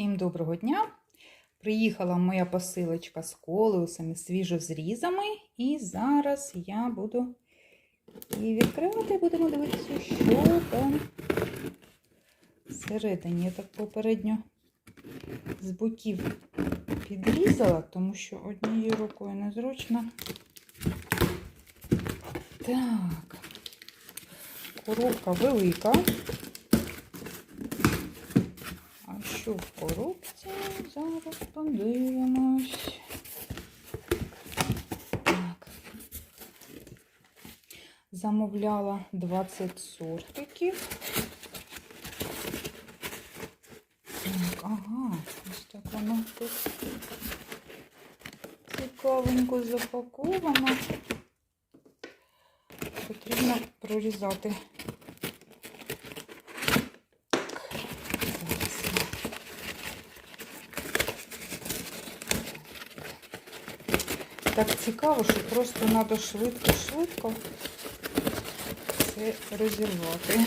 Всім доброго дня! Приїхала моя посилочка з колеусами, свіжо зрізами, і зараз я буду її відкривати, будемо дивитися, що там всередині. Я так попередньо з боків підрізала, тому що однією рукою незручно. Так, коробка велика. А що в коробці? Зараз подивимось. Так. Замовляла 20 сортиків. Так, ага, ось так воно тут цікавенько запаковано. Потрібно прорізати. Так цікаво, що просто треба швидко-швидко це розірвати.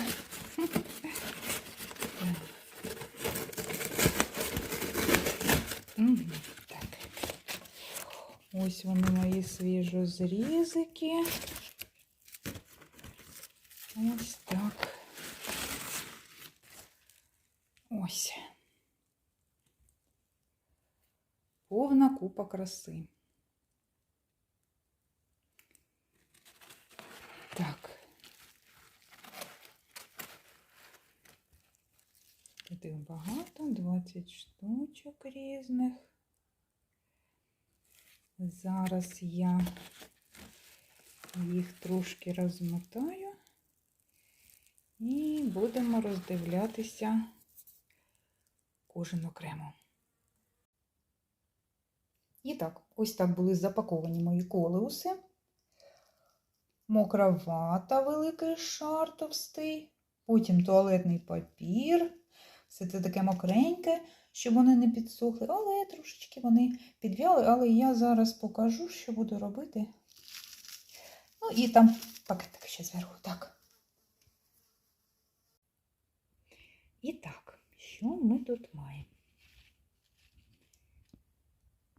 Ось вони мої свіжозрізики. Ось так. Ось. Повна купа краси. Так. Тут багато, 20 штучок різних. Зараз я їх трошки розмотаю і будемо роздивлятися кожен окремо. І так, ось так були запаковані мої колеуси. Мокра вата, великий шар товстий, потім туалетний папір. Все це таке мокреньке, щоб вони не підсохли, але трошечки вони підв'яли, але я зараз покажу, що буду робити. Ну і там пакетик ще зверху. Так. І так, що ми тут маємо?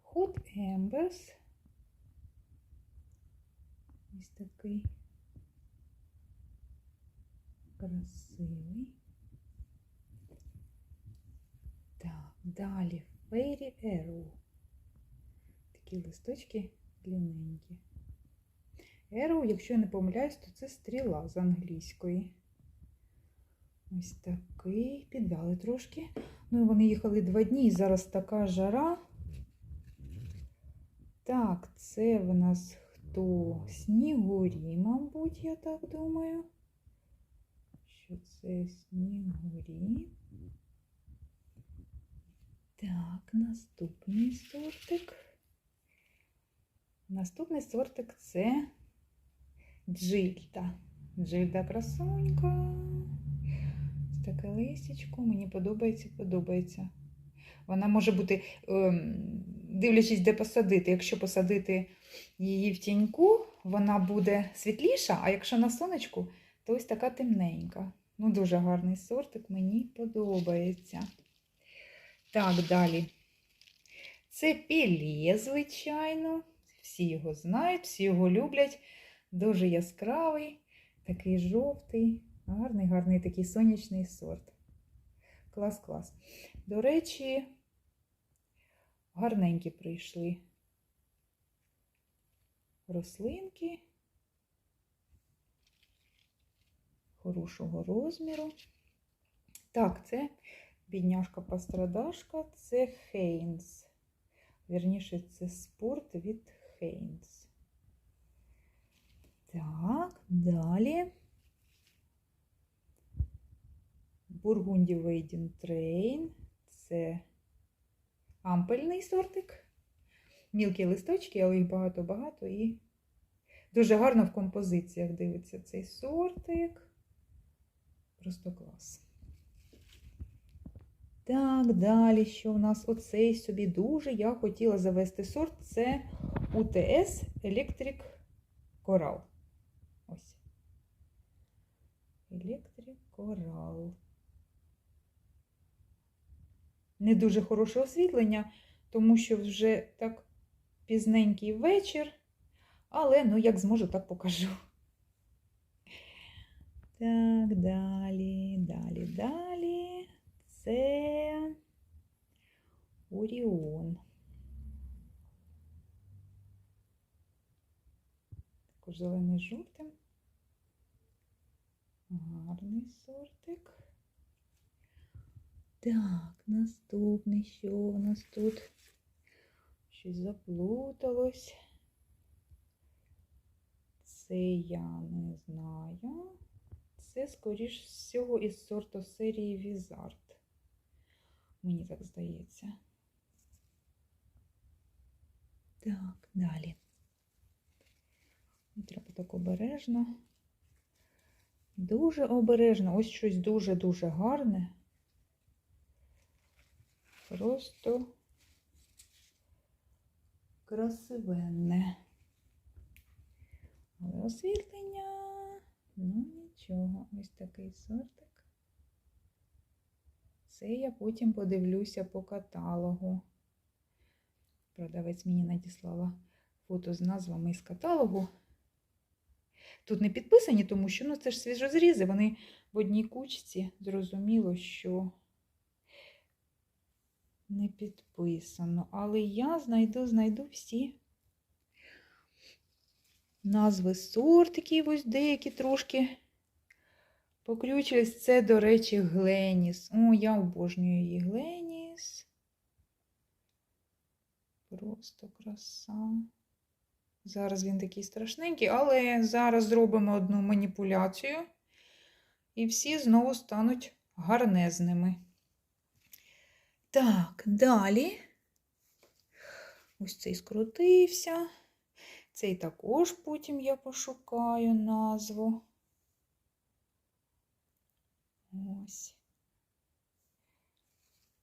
Hot Embers. Ось такий красивий. Так, далі Fairy Arrow. Такі листочки длинненькі. Arrow, якщо я не помиляюсь, то це стріла з англійської. Ось такий, підвяли трошки. Ну і вони їхали два дні, і зараз така жара. Так, це в нас хто? Снігурі, мабуть, я так думаю. Що це снігурі? Так, наступний сортик. Наступний сортик це джильда. Джильда красунька. Ось таке листячко. Мені подобається, подобається. Вона може бути, ем, дивлячись, де посадити. Якщо посадити її в тіньку, вона буде світліша, а якщо на сонечку, то ось така темненька. Ну, дуже гарний сортик, мені подобається. Так, далі. Це пілє, звичайно. Всі його знають, всі його люблять. Дуже яскравий, такий жовтий, гарний, гарний такий сонячний сорт. Клас-клас. До речі, гарненькі прийшли рослинки хорошого розміру. Так, це бідняшка-пострадашка, це Хейнс. Вірніше, це спорт від Хейнс. Так, далі. Бургунді Вейдін Трейн. Це ампельний сортик. Мілкі листочки, але їх багато-багато і дуже гарно в композиціях дивиться цей сортик. Просто клас. Так, далі, що в нас оцей собі дуже я хотіла завести сорт. Це UTS Electric Coral. Ось. Electric Coral. не дуже хороше освітлення, тому що вже так пізненький вечір. Але ну, як зможу, так покажу. Так, далі, далі, далі. Це Оріон. Також зелений з жовтим. Гарний сортик. Так, наступний, що у нас тут? Щось заплуталось. Це я не знаю. Це, скоріш всього, із сорту серії Візард. Мені так здається. Так, далі. Треба так обережно. Дуже обережно. Ось щось дуже-дуже гарне. Просто красивенне. Але освітлення, ну нічого, ось такий сортик. Це я потім подивлюся по каталогу. Продавець мені надіслала фото з назвами з каталогу. Тут не підписані, тому що ну, це ж свіжозрізи, вони в одній кучці. Зрозуміло, що не підписано. Але я знайду, знайду всі назви сортиків, ось деякі трошки поключились. Це, до речі, Гленіс. О, я обожнюю її Гленіс. Просто краса. Зараз він такий страшненький, але зараз зробимо одну маніпуляцію, і всі знову стануть гарнезними. Так, далі. Ось цей скрутився. Цей також потім я пошукаю назву. Ось.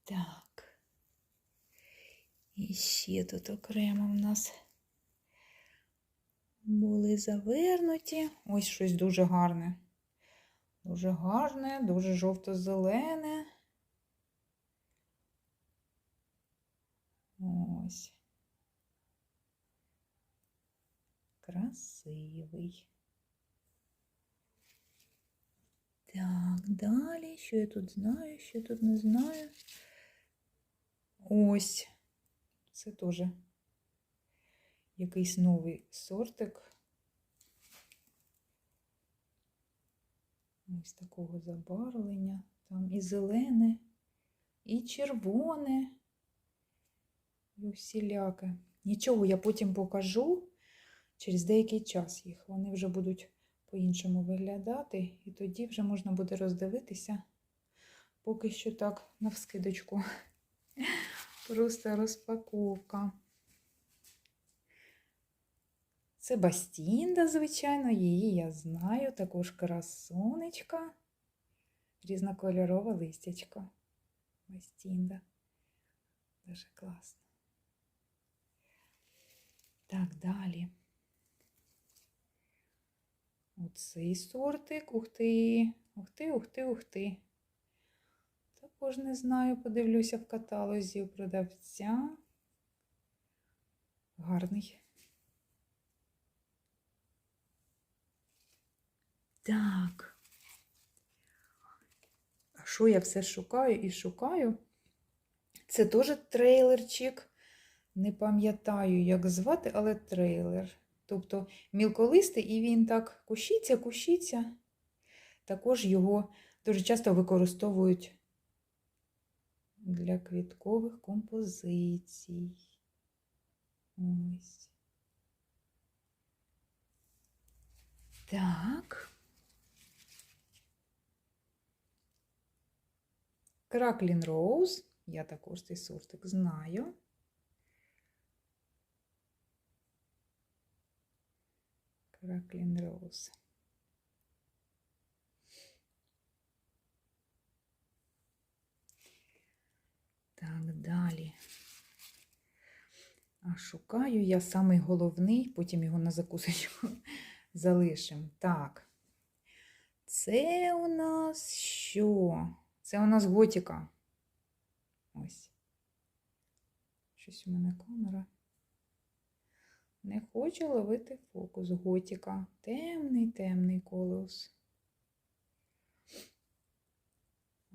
Так. І ще тут окремо в нас були завернуті. Ось щось дуже гарне. Дуже гарне, дуже жовто-зелене. Ось. Красивий. Так, далі, що я тут знаю, що я тут не знаю. Ось. Це теж якийсь новий сортик. Ось такого забарвлення. Там і зелене, і червоне, і усіляке. Нічого я потім покажу через деякий час їх. Вони вже будуть по-іншому виглядати, і тоді вже можна буде роздивитися. Поки що так, навскидочку. Просто розпаковка. Це Бастінда, звичайно, її я знаю. Також красунечка, різнокольорова листячка. Бастінда. Дуже класно. Так, далі. Оцей сортик. Ух ти, ух ти, ух ти, ух ти. Також не знаю, подивлюся в каталозі у продавця. Гарний. Так. А що я все шукаю і шукаю? Це теж трейлерчик. Не пам'ятаю, як звати, але трейлер. Тобто мілколистий, і він так кущиться, кущиться. Також його дуже часто використовують для квіткових композицій. Ось. Так. Краклін Роуз. Я також цей сортик знаю. Краклін Роуз. Так, далі. А шукаю я самий головний, потім його на закусочку залишимо. Так. Це у нас що? Це у нас готіка. Ось. Щось у мене камера. Не хоче ловити фокус готіка. Темний, темний колеус.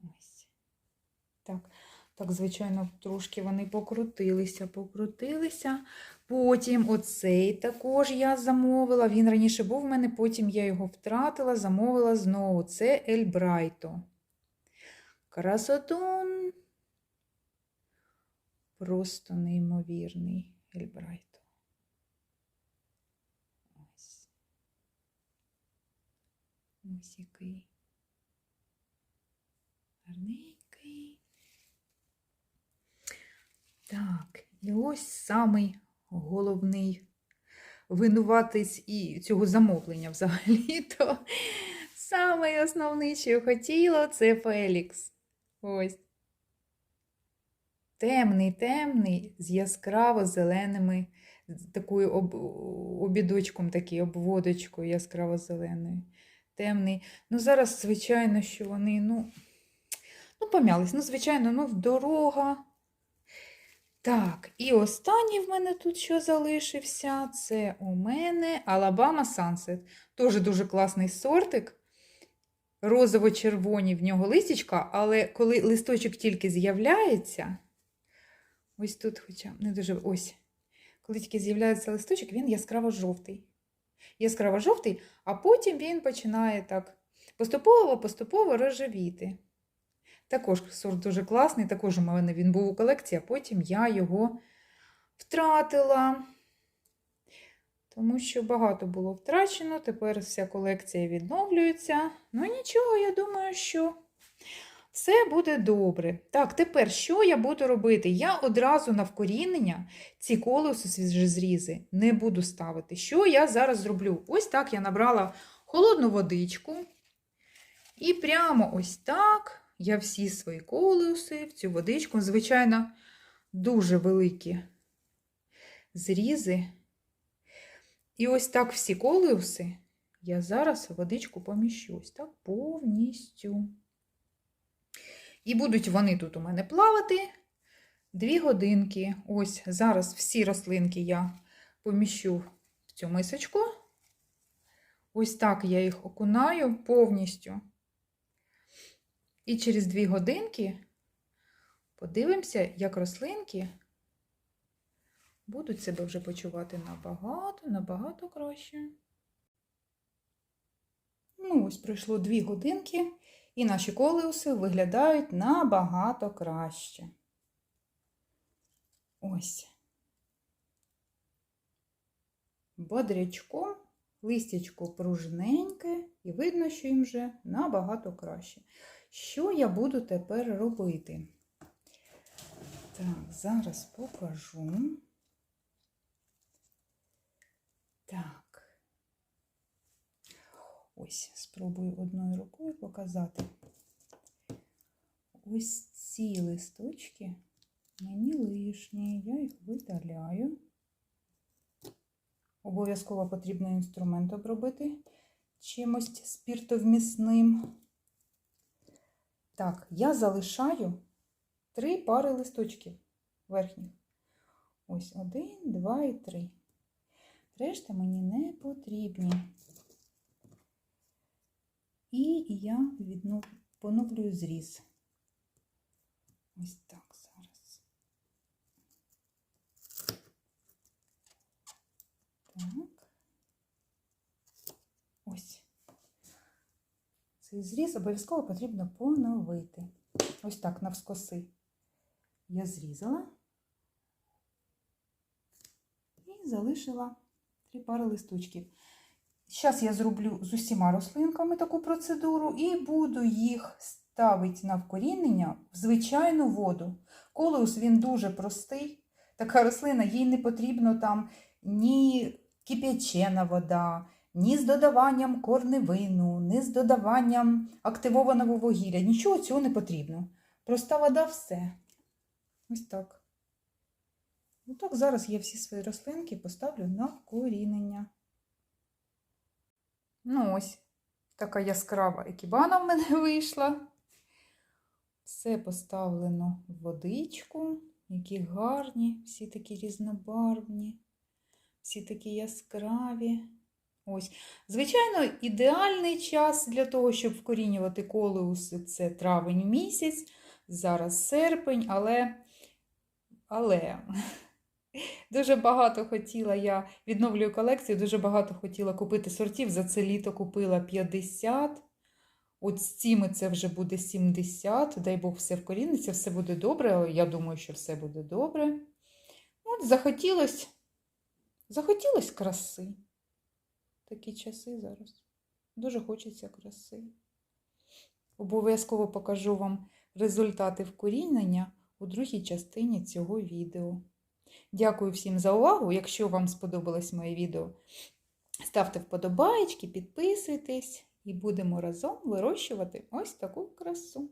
Ось. Так, так, звичайно, трошки вони покрутилися, покрутилися. Потім оцей також я замовила. Він раніше був в мене, потім я його втратила, замовила знову. Це Ельбрайто. Красотун. Просто неймовірний Ельбрайто. Ось який. Гарненький. Так, і ось самий головний винуватець і цього замовлення взагалі-то. Самий основний, що я хотіла, це Фелікс. Ось. Темний, темний, з яскраво зеленими, такою об, обідочком, такий, обводочкою яскраво зеленою. Темний. Ну, зараз, звичайно, що вони, ну, ну, помялись. Ну, звичайно, ну, дорога. Так, і останній в мене тут що залишився, це у мене Alabama Sunset. Теж дуже класний сортик. Розово-червоні в нього листячка, але коли листочок тільки з'являється, ось тут, хоча не дуже ось, коли тільки з'являється листочок, він яскраво-жовтий. Яскраво-жовтий, а потім він починає так поступово-поступово рожевіти. Також сорт дуже класний, також у мене він був у колекції, а потім я його втратила. Тому що багато було втрачено, тепер вся колекція відновлюється. Ну нічого, я думаю, що все буде добре. Так, тепер що я буду робити? Я одразу на вкорінення ці колеса зрізи не буду ставити. Що я зараз зроблю? Ось так я набрала холодну водичку. І прямо ось так я всі свої колеуси в цю водичку, звичайно, дуже великі зрізи. І ось так всі колеуси я зараз в водичку поміщу. Ось так повністю. І будуть вони тут у мене плавати дві годинки. Ось зараз всі рослинки я поміщу в цю мисочку. Ось так я їх окунаю повністю. І через дві годинки подивимося, як рослинки будуть себе вже почувати набагато, набагато краще. Ну, ось пройшло дві годинки, і наші колеуси виглядають набагато краще. Ось. Бодрячком, листячко пружненьке, і видно, що їм вже набагато краще. Що я буду тепер робити? Так, зараз покажу. Так. Ось, спробую одною рукою показати. Ось ці листочки мені лишні, я їх видаляю. Обов'язково потрібно інструмент обробити чимось спіртовмісним. Так, я залишаю три пари листочків верхніх. Ось один, два і три. Решта мені не потрібні. І я віднов... поновлюю зріз. Ось так зараз. Так. Ось. Цей зріз обов'язково потрібно поновити. Ось так навскоси. Я зрізала і залишила три пари листочків. Зараз я зроблю з усіма рослинками таку процедуру і буду їх ставити на вкорінення в звичайну воду. Колеус він дуже простий. Така рослина, їй не потрібно там ні кип'ячена вода, ні з додаванням корневину, ні з додаванням активованого вугілля. Нічого цього не потрібно. Проста вода все. Ось так. Ну так, зараз я всі свої рослинки поставлю на вкорінення. Ну ось, така яскрава екібана в мене вийшла. Все поставлено в водичку. Які гарні, всі такі різнобарвні, всі такі яскраві. Ось. Звичайно, ідеальний час для того, щоб вкорінювати колеуси це травень місяць, зараз серпень, але, але дуже багато хотіла я відновлюю колекцію, дуже багато хотіла купити сортів. За це літо купила 50. От з цими це вже буде 70. Дай Бог, все вкоріниться, все буде добре. Я думаю, що все буде добре. От захотілось, захотілось краси. Такі часи зараз. Дуже хочеться краси. Обов'язково покажу вам результати вкорінення у другій частині цього відео. Дякую всім за увагу. Якщо вам сподобалось моє відео, ставте вподобайки, підписуйтесь і будемо разом вирощувати ось таку красу.